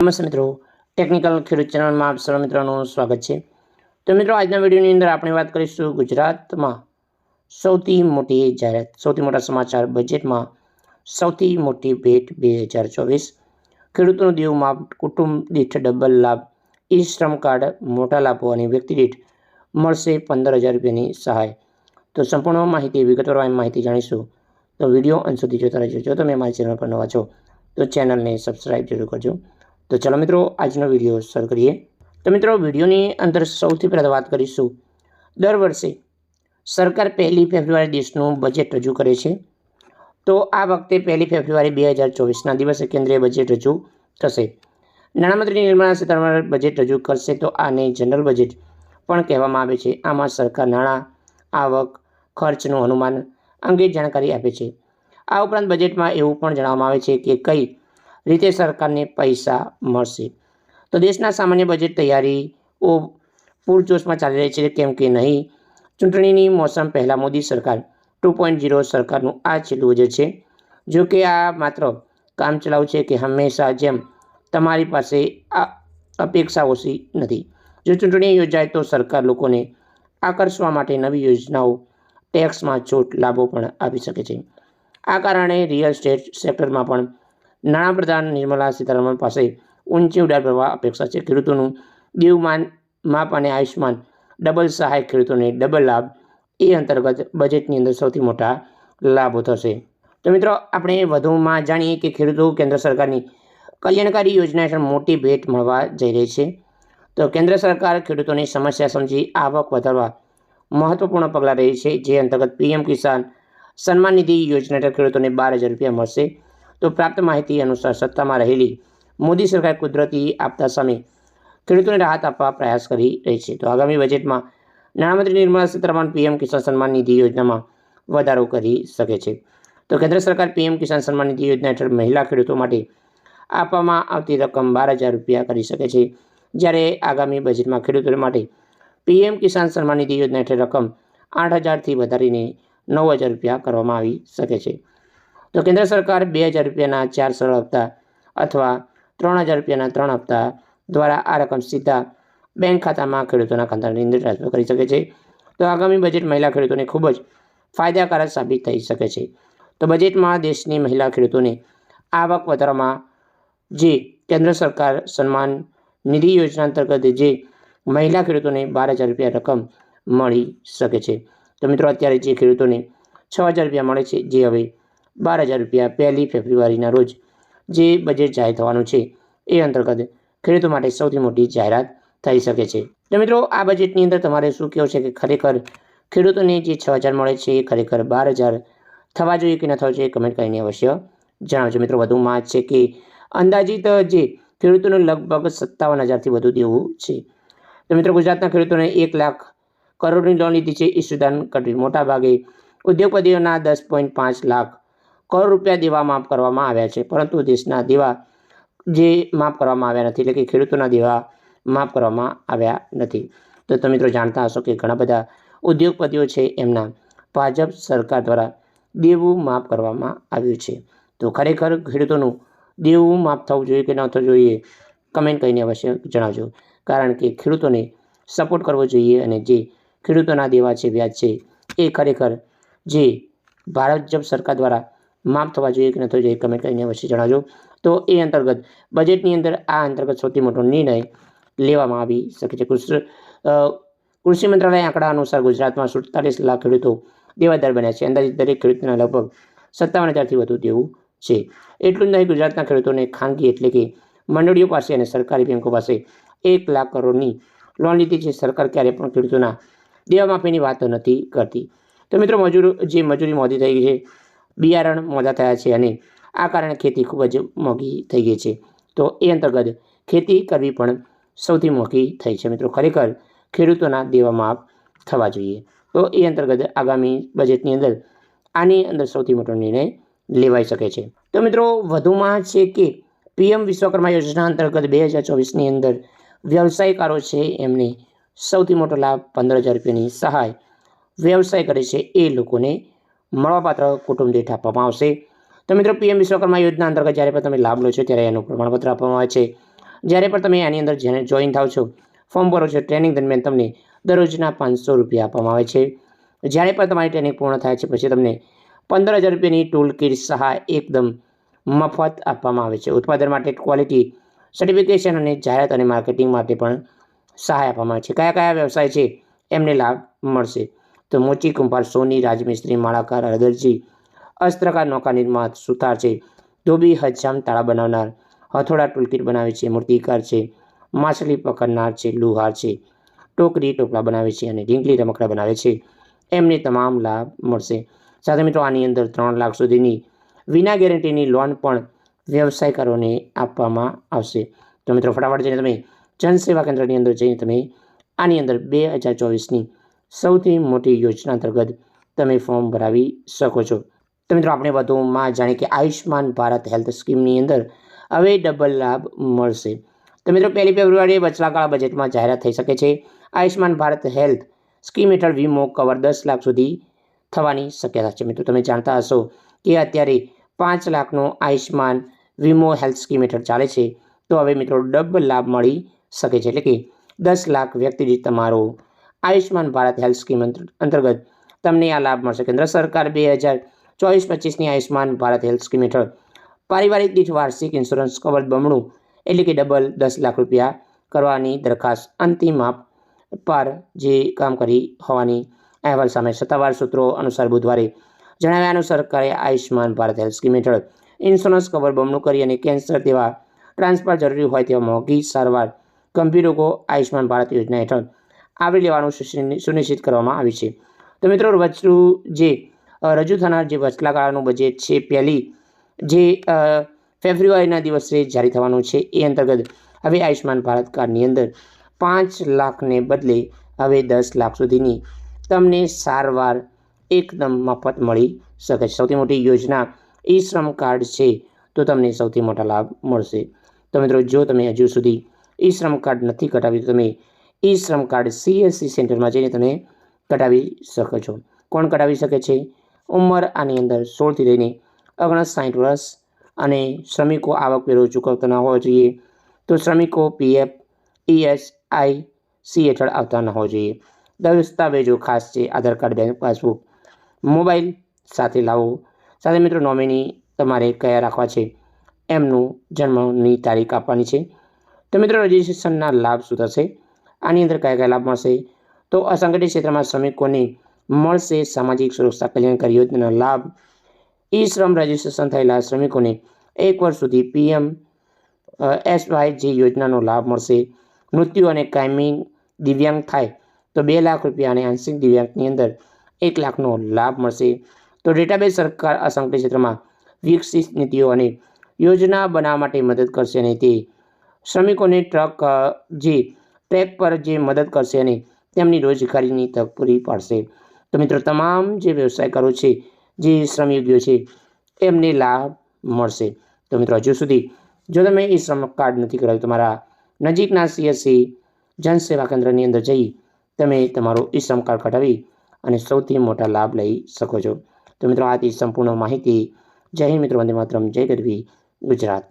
નમસ્તે મિત્રો. ટેકનિકલ ખેડૂત ચેનલમાં આપ સર્વ મિત્રોનું સ્વાગત છે. તો મિત્રો, આજના વિડીયોની અંદર આપણે વાત કરીશું ગુજરાતમાં સૌથી મોટી જાહેરાત, સૌથી મોટા સમાચાર બજેટમાં સૌથી મોટી ભેટ બે હજાર ચોવીસ. ખેડૂતોનું દેવું માપ કુટુંબ દીઠ ડબલ લાભ, ઈ શ્રમ કાર્ડ મોટા લાભો અને વ્યક્તિ દીઠ મળશે પંદર હજાર રૂપિયાની સહાય. તો સંપૂર્ણ માહિતી વિગતવાર માહિતી જાણીશું. તો વીડિયો અંત સુધી જોતા રહેજો. જો તમે મારી ચેનલ પર નવા છો, તો ચેનલને સબસ્ક્રાઈબ જરૂર કરજો. તો ચાલો મિત્રો, આજનો વીડિયો શરૂ કરીએ. તો મિત્રો, વિડીયોની અંદર સૌથી પહેલાં વાત કરીશું. દર વર્ષે સરકાર પહેલી ફેબ્રુઆરી દેશનું બજેટ રજૂ કરે છે. તો આ વખતે પહેલી ફેબ્રુઆરી બે હજાર ચોવીસના દિવસે કેન્દ્રીય બજેટ રજૂ થશે. નાણામંત્રી નિર્મળા સીતારમણ બજેટ રજૂ કરશે તો આને જનરલ બજેટ પણ કહેવામાં આવે છે. આમાં સરકાર નાણાં, આવક, ખર્ચનું અનુમાન અંગે જાણકારી આપે છે. આ ઉપરાંત બજેટમાં એવું પણ જણાવવામાં આવે છે કે કઈ રીતે સરકારને પૈસા મળશે. તો દેશના સામાન્ય બજેટ તૈયારીઓ પૂરજોશમાં ચાલી રહી છે કેમ કે નહીં? ચૂંટણીની મોસમ પહેલાં મોદી સરકાર ટુ પોઈન્ટ ઝીરો સરકારનું આ છેલ્લું બજેટ છે. જો કે આ માત્ર કામચલાઉ છે કે હંમેશા જેમ તમારી પાસે આ અપેક્ષા ઓછી નથી. જો ચૂંટણી યોજાય તો સરકાર લોકોને આકર્ષવા માટે નવી યોજનાઓ ટેક્સમાં છૂટ લાભો પણ આપી શકે છે. આ કારણે રિયલ સ્ટેટ સેક્ટરમાં પણ નાણાપ્રધાન નિર્મલા સીતારામન પાસે ઊંચી ઉડાર ભરવા અપેક્ષા છે. ખેડૂતોનું દેવમાન માપ અને આયુષ્માન ડબલ સહાય ખેડૂતોને ડબલ લાભ. એ અંતર્ગત બજેટની અંદર સૌથી મોટા લાભો થશે. તો મિત્રો, આપણે વધુમાં જાણીએ કે ખેડૂતો કેન્દ્ર સરકારની કલ્યાણકારી યોજના હેઠળ મોટી ભેટ મળવા જઈ રહી છે. તો કેન્દ્ર સરકાર ખેડૂતોની સમસ્યા સમજી આવક વધારવા મહત્વપૂર્ણ પગલાં રહી છે. જે અંતર્ગત પીએમ કિસાન સન્માન નિધિ યોજના હેઠળ ખેડૂતોને બાર હજાર રૂપિયા મળશે. તો પ્રાપ્ત માહિતી અનુસાર સત્તામાં રહેલી મોદી સરકાર કુદરતી આપતા સામે ખેડૂતોને રાહત આપવા પ્રયાસ કરી રહી છે. તો આગામી બજેટમાં નાણામંત્રી નિર્મલા સીતારમણ પીએમ કિસાન સન્માન નિધિ યોજનામાં વધારો કરી શકે છે. તો કેન્દ્ર સરકાર પીએમ કિસાન સન્માન નિધિ યોજના હેઠળ મહિલા ખેડૂતો માટે આપવામાં આવતી રકમ બાર હજાર રૂપિયા કરી શકે છે. જ્યારે આગામી બજેટમાં ખેડૂતો માટે પીએમ કિસાન સન્માન નિધિ યોજના હેઠળ રકમ આઠ હજારથી વધારીને નવ હજાર રૂપિયા કરવામાં આવી શકે છે. તો કેન્દ્ર સરકાર બે હજાર રૂપિયાના ચાર સરળ હપ્તા અથવા ત્રણ હજાર રૂપિયાના ત્રણ હપ્તા દ્વારા આ રકમ સીધા બેંક ખાતામાં ખેડૂતોના ખાતાની અંદર ટ્રાન્સફર કરી શકે છે. તો આગામી બજેટ મહિલા ખેડૂતોને ખૂબ જ ફાયદાકારક સાબિત થઈ શકે છે. તો બજેટમાં દેશની મહિલા ખેડૂતોને આવક વધારવામાં જે કેન્દ્ર સરકાર સન્માન નિધિ યોજના અંતર્ગત જે મહિલા ખેડૂતોને બાર હજાર રૂપિયા રકમ મળી શકે છે. તો મિત્રો, અત્યારે જે ખેડૂતોને છ હજાર રૂપિયા મળે છે, જે હવે બાર હજાર રૂપિયા પહેલી ફેબ્રુઆરીના રોજ જે બજેટ જાહેર થવાનું છે એ અંતર્ગત ખેડૂતો માટે સૌથી મોટી જાહેરાત થઈ શકે છે. તો મિત્રો, આ બજેટની અંદર તમારે શું કહેવું છે કે ખરેખર ખેડૂતોને જે છ હજાર મળે છે એ ખરેખર બાર હજાર થવા જોઈએ કે ન થવા જોઈએ કમેન્ટ કરીને અવશ્ય જણાવજો. મિત્રો, વધુમાં છે કે અંદાજિત જે ખેડૂતોને લગભગ સત્તાવન હજારથી વધુ દેવું છે. તો મિત્રો, ગુજરાતના ખેડૂતોને એક લાખ કરોડની લોન લીધી છે. ઈસુદાન કટવી મોટાભાગે ઉદ્યોગપતિઓના દસ પોઈન્ટ પાંચ લાખ કરોડ રૂપિયા દેવા માફ કરવામાં આવ્યા છે. પરંતુ દેશના દેવા જે માફ કરવામાં આવ્યા નથી, એટલે કે ખેડૂતોના દેવા માફ કરવામાં આવ્યા નથી. તો તમે મિત્રો જાણતા હશો કે ઘણા બધા ઉદ્યોગપતિઓ છે, એમના ભાજપ સરકાર દ્વારા દેવું માફ કરવામાં આવ્યું છે. તો ખરેખર ખેડૂતોનું દેવું માફ થવું જોઈએ કે ન થવું જોઈએ કમેન્ટ કરીને અવશ્ય જણાવજો. કારણ કે ખેડૂતોને સપોર્ટ કરવો જોઈએ અને જે ખેડૂતોના દેવા છે, વ્યાજ છે, એ ખરેખર જે ભારત જબ સરકાર દ્વારા માફ થવા જોઈએ કે ન થવું જોઈએ કમેન્ટ કરીને અવશ્ય જણાવજો. તો એ અંતર્ગત બજેટની અંદર આ અંતર્ગત સૌથી મોટો નિર્ણય લેવામાં આવી શકે છે. કૃષિ કૃષિ મંત્રાલય આંકડા અનુસાર ગુજરાતમાં સુડતાલીસ લાખ ખેડૂતો દેવાદાર બન્યા છે. અંદાજિત દરેક ખેડૂતના લગભગ સત્તાવન હજારથી વધુ દેવું છે. એટલું જ નહીં, ગુજરાતના ખેડૂતોને ખાનગી એટલે કે મંડળીઓ પાસે અને સરકારી બેંકો પાસે એક લાખ કરોડની લોન લીધી છે. સરકાર ક્યારે પણ ખેડૂતોના દેવા માફીની વાત નથી કરતી. તો મિત્રો, મજૂર, જે મજૂરી મોદી થઈ ગઈ છે બિયારણ મોડા થયા છે અને આ કારણે ખેતી ખૂબ જ મોંઘી થઈ ગઈ છે. તો એ અંતર્ગત ખેતી કરવી પણ સૌથી મોંઘી થઈ છે. મિત્રો, ખરેખર ખેડૂતોના દેવા માફ થવા જોઈએ. તો એ અંતર્ગત આગામી બજેટની અંદર આની અંદર સૌથી મોટો નિર્ણય લેવાઈ શકે છે. તો મિત્રો, વધુમાં છે કે પીએમ વિશ્વકર્મા યોજના અંતર્ગત બે હજાર ચોવીસની અંદર વ્યવસાયકારો છે એમને સૌથી મોટો લાભ પંદર હજાર રૂપિયાની સહાય વ્યવસાય કરે છે એ લોકોને મળવાપાત્ર કુટુંબ દીઠ આપવામાં આવશે. તો મિત્રો, પીએમ વિશ્વકર્મા યોજના અંતર્ગત જ્યારે પણ તમે લાભ લો છો, ત્યારે એનું પ્રમાણપત્ર આપવામાં આવે છે. જ્યારે પણ તમે આની અંદર જેને જોઈન થાવ છો ફોર્મ ભરો છો ટ્રેનિંગ દરમિયાન તમને દરરોજના પાંચસો રૂપિયા આપવામાં આવે છે. જ્યારે પણ તમારી ટ્રેનિંગ પૂર્ણ થાય છે, પછી તમને પંદર હજાર રૂપિયાની ટૂલ કિટ સહાય એકદમ મફત આપવામાં આવે છે. ઉત્પાદન માટે ક્વોલિટી સર્ટિફિકેશન અને જાહેરાત અને માર્કેટિંગ માટે પણ સહાય આપવામાં આવે છે. કયા કયા વ્યવસાય છે, એમને લાભ મળશે. તો મોચી કુંભાર સોની, રાજમિસ્ત્રી, માળાકાર, હળદરજી, અસ્ત્રકાર, નૌકા નિર્માત, સુથાર છે. ધોબી હજામ તાળા બનાવનાર, હથોડા ટૂલકીટ બનાવે છે, મૂર્તિકાર છે, માછલી પકડનાર છે, લુહાર છે, ટોકરી, ટોપલા બનાવે છે અને ઢીંગલી રમકડા બનાવે છે. એમને તમામ લાભ મળશે. સાથે મિત્રો, આની અંદર ત્રણ લાખ સુધીની વિના ગેરંટીની લોન પણ વ્યવસાયકારોને આપવામાં આવશે. તો મિત્રો, ફટાફટ જઈને તમે જનસેવા કેન્દ્રની અંદર જઈને તમે આની અંદર બે હજાર ચોવીસની સૌથી મોટી યોજના અંતર્ગત તમે ફોર્મ ભરાવી શકો છો. તો મિત્રો, આપણે વધુમાં જાણીએ કે આયુષ્માન ભારત હેલ્થ સ્કીમની અંદર હવે ડબલ લાભ મળશે. તો મિત્રો, પહેલી ફેબ્રુઆરીએ વચલાકાળા બજેટમાં જાહેરાત થઈ શકે છે. આયુષ્માન ભારત હેલ્થ સ્કીમ હેઠળ વીમો કવર દસ લાખ સુધી થવાની શક્યતા છે. મિત્રો, તમે જાણતા હશો કે અત્યારે પાંચ લાખનો આયુષ્માન વીમો હેલ્થ સ્કીમ હેઠળ ચાલે છે. તો હવે મિત્રો, ડબલ લાભ મળી શકે છે. એટલે કે દસ લાખ વ્યક્તિ દીઠ તમારો આયુષ્માન ભારત હેલ્થ સ્કીમ અંતર્ગત તમને આ લાભ મળશે. કેન્દ્ર સરકાર બે હજાર ચોવીસ પચીસની આયુષ્માન ભારત હેલ્થ સ્કીમ હેઠળ પારિવારિક દીઠ વાર્ષિક ઇન્સ્યોરન્સ કવર બમણું એટલે કે ડબલ દસ લાખ રૂપિયા કરવાની દરખાસ્ત અંતિમ માપ પર જે કામ કરી હોવાની અહેવાલ સામે સત્તાવાર સૂત્રો અનુસાર બુધવારે જણાવ્યા અનુસાર સરકારે આયુષ્યમાન ભારત હેલ્થ સ્કીમ હેઠળ ઇન્સ્યોરન્સ કવર બમણું કરી અને કેન્સર જેવા ટ્રાન્સફર જરૂરી હોય તેવા મોંઘી સારવાર ગંભીર રોગો આયુષ્યમાન ભારત યોજના હેઠળ આવરી લેવાનું સુનિશ્ચિત કરવામાં આવ્યું છે. તો મિત્રો વચલું જે રજૂ થનાર જે વચલા ગાળાનું બજેટ છે, પહેલી જે ફેબ્રુઆરીના દિવસે જારી થવાનું છે, એ અંતર્ગત હવે આયુષ્યમાન ભારત કાર્ડની અંદર પાંચ લાખને બદલે હવે દસ લાખ સુધીની તમને સારવાર એકદમ મફત મળી શકે છે. સૌથી મોટી યોજના ઈ શ્રમ કાર્ડ છે, તો તમને સૌથી મોટા લાભ મળશે. તો મિત્રો, જો તમે હજુ સુધી ઈ શ્રમ કાર્ડ નથી કઢાવ્યું તમે ઈ શ્રમ કાર્ડ સીએસસી સેન્ટરમાં જઈને તમે કઢાવી શકો છો. કોણ કઢાવી શકે છે? ઉંમર આની અંદર સોળથી લઈને ઓગણસાઠ વર્ષ અને શ્રમિકો આવકવેરો ચૂકવતા ન હોવા જોઈએ તો શ્રમિકો પીએફ ઈએસઆઈ સી હેઠળ આવતા ન હોવા જોઈએ. દસ્તાવેજો ખાસ છે, Aadhaar card, bank passbook, mobile સાથે લાવો. સાથે મિત્રો નોમિની તમારે કયા રાખવા છે એમનું જન્મની તારીખ આપવાની છે. તો મિત્રો રજિસ્ટ્રેશનના લાભ શું થશે? આની અંદર કયા કયા લાભ મળશે? તો અસંગઠિત ક્ષેત્રમાં શ્રમિકોને મળશે સામાજિક સુરક્ષા કલ્યાણકારી યોજનાનો લાભ. ઈ શ્રમ રજિસ્ટ્રેશન થયેલા શ્રમિકોને એક વર્ષ સુધી પીએમ એસવાય જે યોજનાનો લાભ મળશે. મૃત્યુ અને કાયમી દિવ્યાંગ થાય તો બે લાખ રૂપિયા અને આંશિક દિવ્યાંગની અંદર એક લાખનો લાભ મળશે. તો ડેટાબેઝ સરકાર અસંગઠિત ક્ષેત્રમાં વિકસિત નીતિઓ અને યોજના બનાવવા માટે મદદ કરશે અને તે શ્રમિકોને ટ્રક જે ટ્રેક પર જે મદદ કરશે અને તેમની રોજગારીની તક પૂરી પાડશે. તો મિત્રો, તમામ જે વ્યવસાયકારો છે, જે શ્રમયોગીઓ છે, એમને લાભ મળશે. તો મિત્રો, હજુ સુધી જો તમે એ શ્રમ કાર્ડ નથી કરાવ્યું તમારા નજીકના સીએસસી જનસેવા કેન્દ્રની અંદર જઈ તમે તમારો ઈ શ્રમ કાર્ડ કઢાવી અને સૌથી મોટા લાભ લઈ શકો છો. તો મિત્રો આથી સંપૂર્ણ માહિતી. જય હિન્દ મિત્રો, વંદે માતરમ. જય ગરવી. ગુજરાત.